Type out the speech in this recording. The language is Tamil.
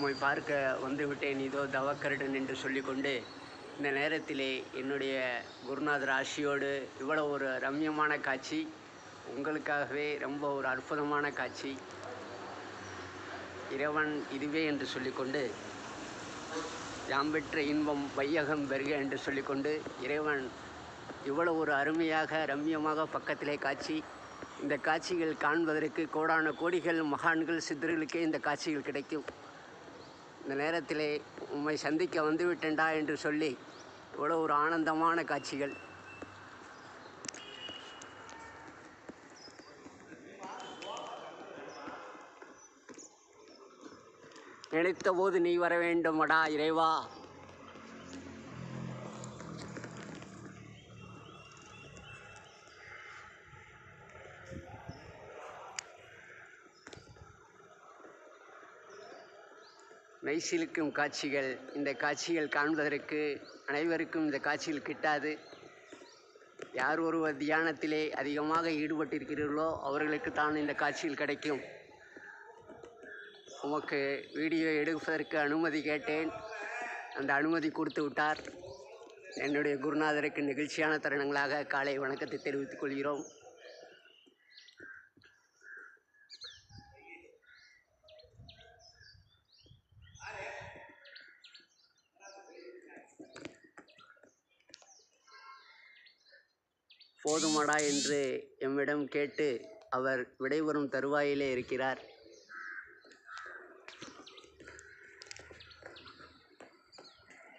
உம்மை பார்க்க வந்துவிட்டேன். இதோ தவக்கருடன் என்று சொல்லிக்கொண்டு இந்த நேரத்திலே என்னுடைய குருநாதர் ஆசியோடு இவ்வளோ ஒரு ரம்யமான காட்சி உங்களுக்காகவே ரொம்ப ஒரு அற்புதமான காட்சி. இறைவன் இதுவே என்று சொல்லிக்கொண்டு யாம் பெற்ற இன்பம் வையகம் பெருக என்று சொல்லிக்கொண்டு இறைவன் இவ்வளவு ஒரு அருமையாக ரம்யமாக பக்கத்திலே காட்சி. இந்த காட்சிகள் காண்பதற்கு கோடான கோடிகள் மகான்கள் சித்தர்களுக்கே இந்த காட்சிகள் கிடைக்கும். இந்த நேரத்திலே உம்மை சந்திக்க வந்துவிட்டேன்டா என்று சொல்லி இவ்வளோ ஒரு ஆனந்தமான காட்சிகள். நினைத்தபோது நீ வர வேண்டுமடா இறைவா. மெய்சிலுக்கும் காட்சிகள் இந்த காட்சிகள் காண்பதற்கு அனைவருக்கும் இந்த காட்சிகள் கிட்டாது. யார் ஒருவர் தியானத்திலே அதிகமாக ஈடுபட்டிருக்கிறீர்களோ அவர்களுக்கு தான் இந்த காட்சிகள் கிடைக்கும். உமக்கு வீடியோ எடுப்பதற்கு அனுமதி கேட்டேன். அந்த அனுமதி கொடுத்து விட்டார். என்னுடைய குருநாதருக்கு நிகழ்ச்சியான தருணங்களாக காலை வணக்கத்தை தெரிவித்துக் கொள்கிறோம். போதுமடா என்று எம்மிடம் கேட்டு அவர் விடைபெறும் தருவாயிலே இருக்கிறார்.